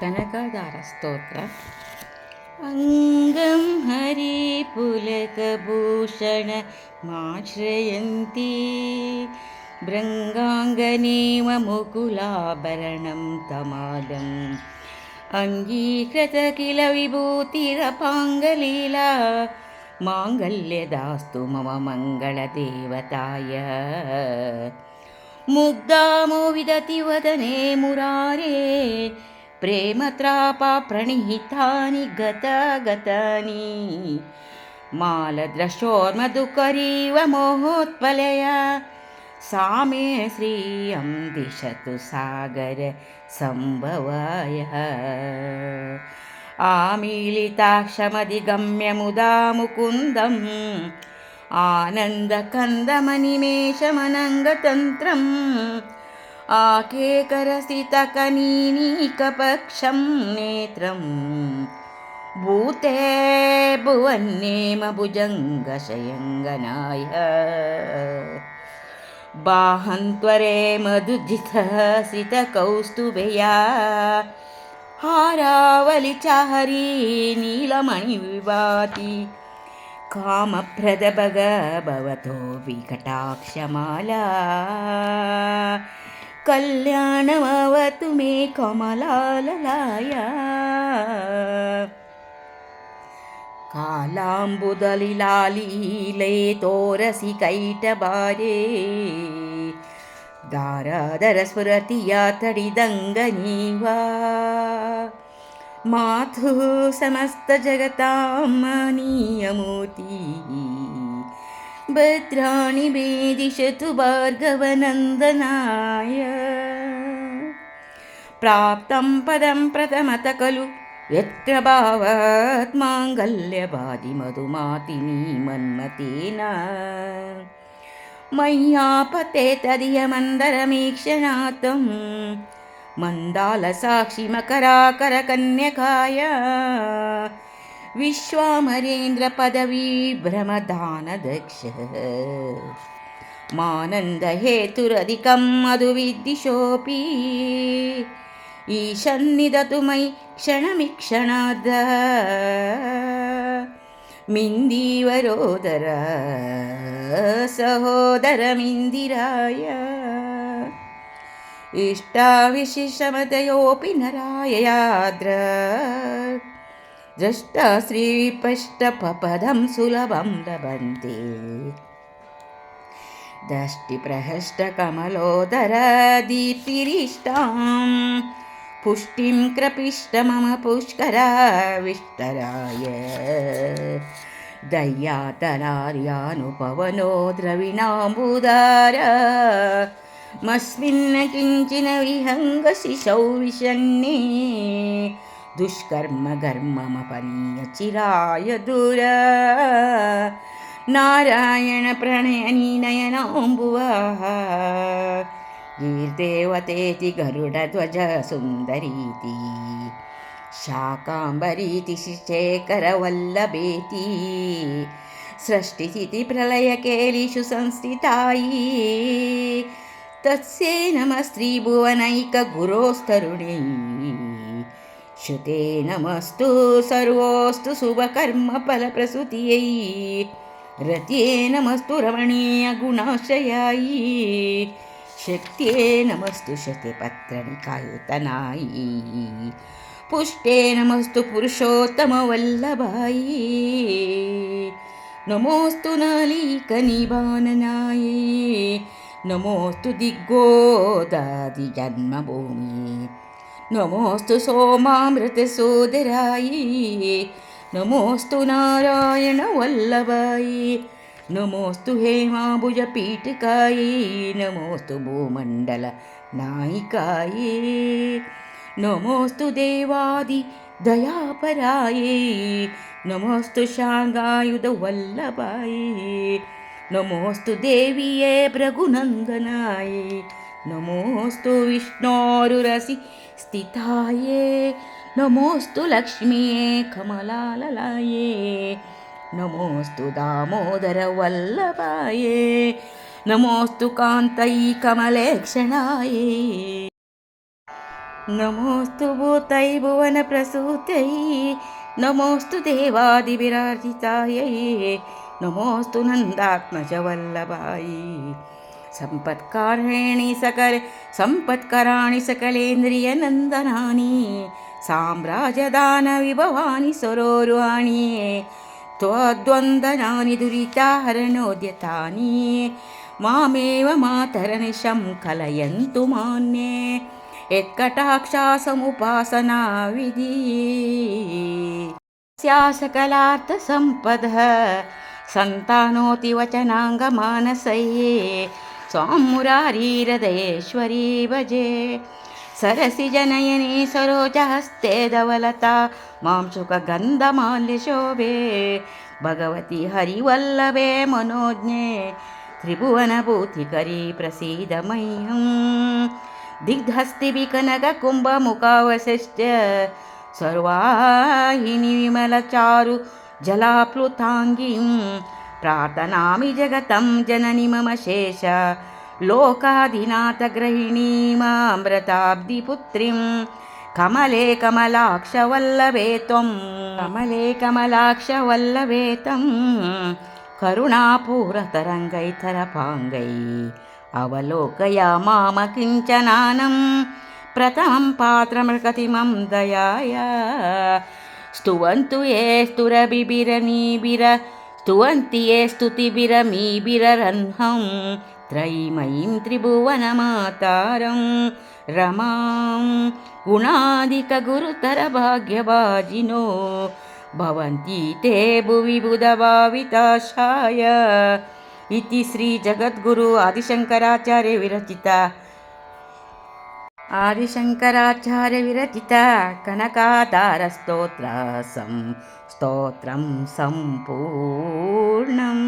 कनकदारस्तोत्र अङ्गं हरिपुलकभूषणमाश्रयन्ती तमालम् अङ्गीकृत किल विभूतिरपाङ्गलीला माङ्गल्यदास्तु मम मङ्गलदेवताय मुग्धा मो विदति वदने मुरारे प्रणिहितानि गतानि मालद्रशोर्मधुकरीव मोहोत्पलया। सा मे श्रियं दिशतु सागर सम्भवाय। आमीलिताक्षमधिगम्य मुदा मुकुन्दम् आनन्दकन्दमनिमेषमनङ्गतन्त्रम् आकेकरसितकनीनीकपक्षं नेत्रं। भूते भुवन्नेम भुजङ्गशयङ्गनाय। बाहन्त्वरे मधुजितसितकौस्तुभया हारावलिचाहरी नीलमणिविभाति कामप्रदभग भवतो विकटाक्षमाला ಕಲ್ಯಾಣಮವತು ಮೇ ಕಮಲಾಲಯ ಕಾಲಾಂಬುದಲಿ ಲಾಲೀಲೆ ತೋರಸಿ ಕೈಟಬಾರೇ ದಾರಾದರ ಸ್ಫುರತಿಯ ತಡಿದಂಗ ನೀವ. ಮಾತು ಸಮಸ್ತ ಜಗತಾಮ ನೀಯ ಮೂತಿ भद्राणि वेदिशतु भार्गवनन्दनाय। प्राप्तं पदं प्रथमत खलु यत्र भावात् माङ्गल्यबाधिमधुमातिनी मन्मतेन मय्यापते तदियमन्दरमीक्षणातं मन्दालसाक्षिमकराकरकन्यकाय विश्वामरेन्द्रपदवीभ्रमदानदक्ष मानन्दहेतुरधिकं मधुविद्दिशोऽपि ईशन्निदतु मयि क्षणमिक्षणाद मिन्दीवरोदर सहोदरमिन्दिराय। इष्टाविशिषमतयोऽपि नराययाद्र द्रष्टा श्रीपष्टपदं सुलभं लभन्ते। दष्टिप्रहष्टकमलोदरदीप्तिरिष्टां पुष्टिं क्रपिष्ट मम पुष्कराविष्टराय। दय्यातनार्यानुपवनो द्रविणाम्बुदार मस्मिन् किञ्चिन विहङ्गशिशौ दुष्कर्मघर्ममपनीयचिराय दुर। गीर्देवतेति गरुडध्वजसुन्दरीति शाकाम्बरीति शेखरवल्लभेति सृष्टिस्थितिप्रलयकेलिषु संस्थितायि। तत्स्यै नमस्त्रीभुवनैकगुरोस्तरुणी श्रुते नमस्तु सर्वोऽस्तु शुभकर्मफलप्रसूतियै रत्ये नमस्तु रमणीयगुणाश्रयायि शक्त्ये नमस्तु शतपत्रनिकायतनायि पुष्टे नमस्तु पुरुषोत्तमवल्लभायि नमोऽस्तु नालीकनिबाननाय नमोऽस्तु दिग्गोदादिजन्मभूमि नमोऽस्तु सोमामृतसोदराय नमोऽस्तु नारायणवल्लभाय नमोऽस्तु हेमाभुजपीठिकाय नमोऽस्तु भूमण्डलनायिकाय नमोऽस्तु देवादिदयापराय नमोऽस्तु शाङ्गायुधवल्लभाय नमोऽस्तु देवीये भृगुनन्दनाय नमोऽस्तु विष्णोरुरसि स्थिताये नमोऽस्तु लक्ष्मीये कमलाललाये नमोऽस्तु दामोदरवल्लभाये नमोऽस्तु कान्तै कमलेक्षणाये नमोऽस्तु भूतै भुवनप्रसूत्यै नमोऽस्तु देवादिविराजितायै नमोऽस्तु नन्दात्मजवल्लभायै सम्पत्कारिणी सकल सम्पत्कराणि सकलेन्द्रियनन्दनानि साम्राजदानविभवानि सरोरुहाणि त्वद्वन्दनानि दुरिताहरणोद्यतानि मामेव मातरनिशं कलयन्तु मान्ये यत्कटाक्षासमुपासनाविधि स्यासकलार्थसम्पदः सन्तानोति वचनाङ्गमानसये स्वां मुरारीहृदयेश्वरी भजे। सरसि जनयने सरोजहस्ते धवलता मां सुखगन्धमाल्यशोभे। भगवति हरिवल्लभे मनोज्ञे त्रिभुवनभूतिकरी प्रसीद मह्यम् दिग्धस्तिविकनककुम्भमुखावशिष्ट सर्वाहिनि विमलचारु जलाप्लुताङ्गीं प्रार्थनामि जगतं जननि मम शेष। लोकाधिनाथगृहिणीमामृताब्धिपुत्रीं कमले कमलाक्षवल्लभे त्वं। कमले कमलाक्षवल्लभे तं करुणापूरतरङ्गैतरपाङ्गै अवलोकया माम किञ्चनानं। प्रथमं पात्रमृगतिमं दयाय। स्तुवन्तु ये स्तुरबिबिरनीबिर स्तुवन्ति ये स्तुतिबिरमीबिररह्नं त्रयीमयीं त्रिभुवनमातारं। रमां गुणादिकगुरुतरभाग्यभाजिनो भवन्ति ते भुवि बुधभाविताशाय। इति श्रीजगद्गुरु आदिशङ्कराचार्यविरचिता आदिशङ्कराचार्यविरचिता कनकाधारस्तोत्रसं स्तोत्रं सम्पूर्णम्